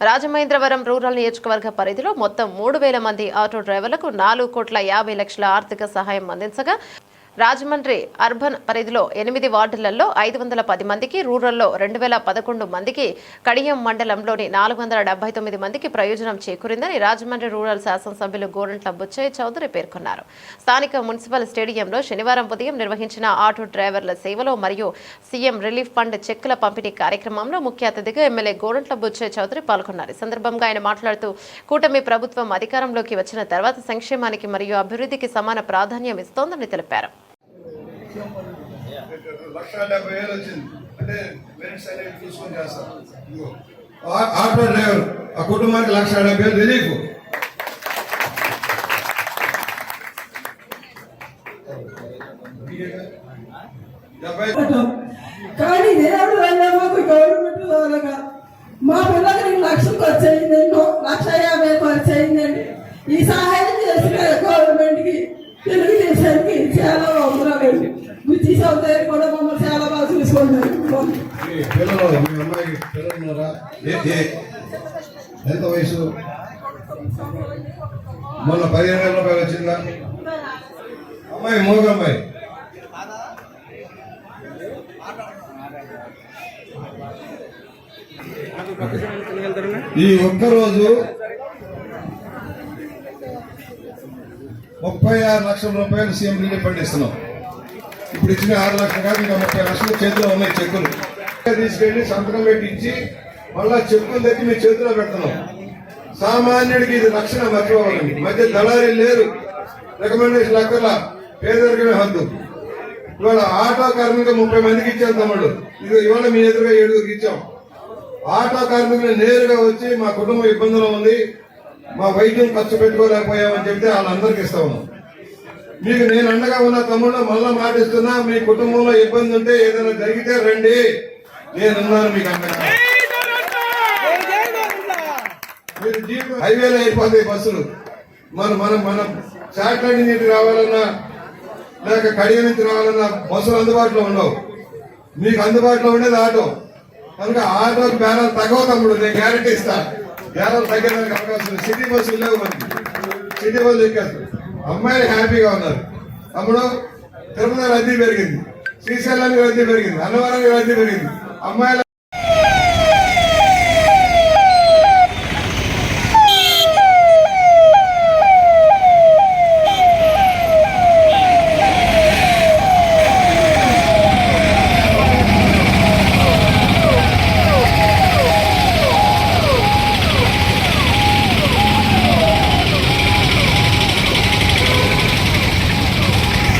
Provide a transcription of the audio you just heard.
Rajamahendravaram rural నియోజకవర్గ పరిధిలో మొత్తం మూడు వేల మంది ఆటో డ్రైవర్లకు నాలుగు కోట్ల యాభై లక్షల ఆర్థిక సహాయం అందించగా రాజమండ్రి అర్బన్ పరిధిలో ఎనిమిది వార్డులలో ఐదు వందల పది మందికి రూరల్లో రెండు వేల పదకొండు మందికి కడియం మండలంలోని నాలుగు వందల డెబ్బై తొమ్మిది మందికి ప్రయోజనం చేకూరిందని రాజమండ్రి రూరల్ శాసనసభ్యులు గోరంట్ల బుచ్చయ్య చౌదరి పేర్కొన్నారు. స్థానిక మున్సిపల్ స్టేడియంలో శనివారం ఉదయం నిర్వహించిన ఆటో డ్రైవర్ల సేవలో మరియు సీఎం రిలీఫ్ ఫండ్ చెక్కుల పంపిణీ కార్యక్రమంలో ముఖ్య అతిథిగా ఎమ్మెల్యే గోరంట్ల బుచ్చయ్య చౌదరి పాల్గొన్నారు. ఈ సందర్భంగా ఆయన మాట్లాడుతూ కూటమి ప్రభుత్వం అధికారంలోకి వచ్చిన తర్వాత సంక్షేమానికి మరియు అభివృద్ధికి సమాన ప్రాధాన్యం ఇస్తోందని తెలిపారు. లక్ష డెబ్బై వేలు వచ్చింది. అంటే మెరిట్స్ అనేవి చూసుకొని చేస్తారు ఆటో డ్రైవర్ ఆ కుటుంబానికి లక్ష డెబ్బై వేలు రిలీఫ్ కానీ నేను వెళ్ళాము గవర్నమెంట్ వాళ్ళగా. మా పిల్లలకి లక్ష ఖర్చు అయిందండి లక్ష యాభై ఖర్చు అయిందండి. ఈ సహాయం చేసిన పిల్లలు మీ అమ్మాయికి పిల్లలు ఉన్నారా ఏ- ఏ ఎంత వయసు మొన్న పదిహేను వేల రూపాయలు వచ్చిందా అమ్మాయి మూగ అమ్మాయి ఈ ఒక్కరోజు ముప్పై ఆరు లక్షల రూపాయలు సీఎం రిలీఫ్ ఫండ్ ఇస్తున్నాం ఇప్పుడు ఇచ్చిన ఆరు లక్షలు కాదు ఇంకా ముప్పై లక్షలు చేతిలో ఉన్నాయి చెక్కులు తీసుకెళ్ళి సంతకం పెట్టించి మళ్ళా చెప్పులు తెచ్చి మీ చేతిలో పెడుతున్నాం సామాన్యుడికి ఇది రక్షణ మర్చిపోవాలండి. మధ్య దళారీ లేరు. రికమెండేషన్ లెక్కల పేదరికమే హద్దు. ఇవాళ ఆటో కార్మికులు ముప్పై మందికి ఇచ్చాం తమ్ముడు ఇది ఇవాళ మీ ఎదురుగా ఏడుగురికి ఇచ్చాం. ఆటో కార్మికులు నేరుగా వచ్చి మా కుటుంబం ఇబ్బందులు ఉంది. మా వైద్యం ఖర్చు పెట్టుకోలేకపోయామని చెప్తే వాళ్ళందరికి ఇస్తా ఉన్నాం. మీకు నేను అండగా ఉన్న తమ్ముళ్ళు మళ్ళా మాటిస్తున్నా మీ కుటుంబంలో ఇబ్బంది ఉంటే ఏదైనా జరిగితే రండి. నేనున్నాను మీకు అండగా మీరు జీప్ హైవేలో అయిపోతాయి బస్సులు. మన మనం మనం శాటిలైట్ నుంచి రావాలన్నా లేక కడియ నుంచి రావాలన్నా బస్సులు అందుబాటులో ఉండవు. మీకు అందుబాటులో ఉండేది ఆటో. కనుక ఆటోకి బేరాలు తగ్గవు తమ్ముడు నేను గ్యారెంటీ ఇస్తా. బేరాలు తగ్గడానికి అవకాశం సిటీ బస్సులు లేవు మనకి. సిటీ బస్సులు ఎక్కేస్తారు. అమ్మాయిలు హ్యాపీగా ఉన్నారు. తమ్ముడు తిరుపతి రద్దీ పెరిగింది. శ్రీశైలానికి రద్దీ పెరిగింది. అన్నవరానికి రద్దీ పెరిగింది. అమ్మాయిల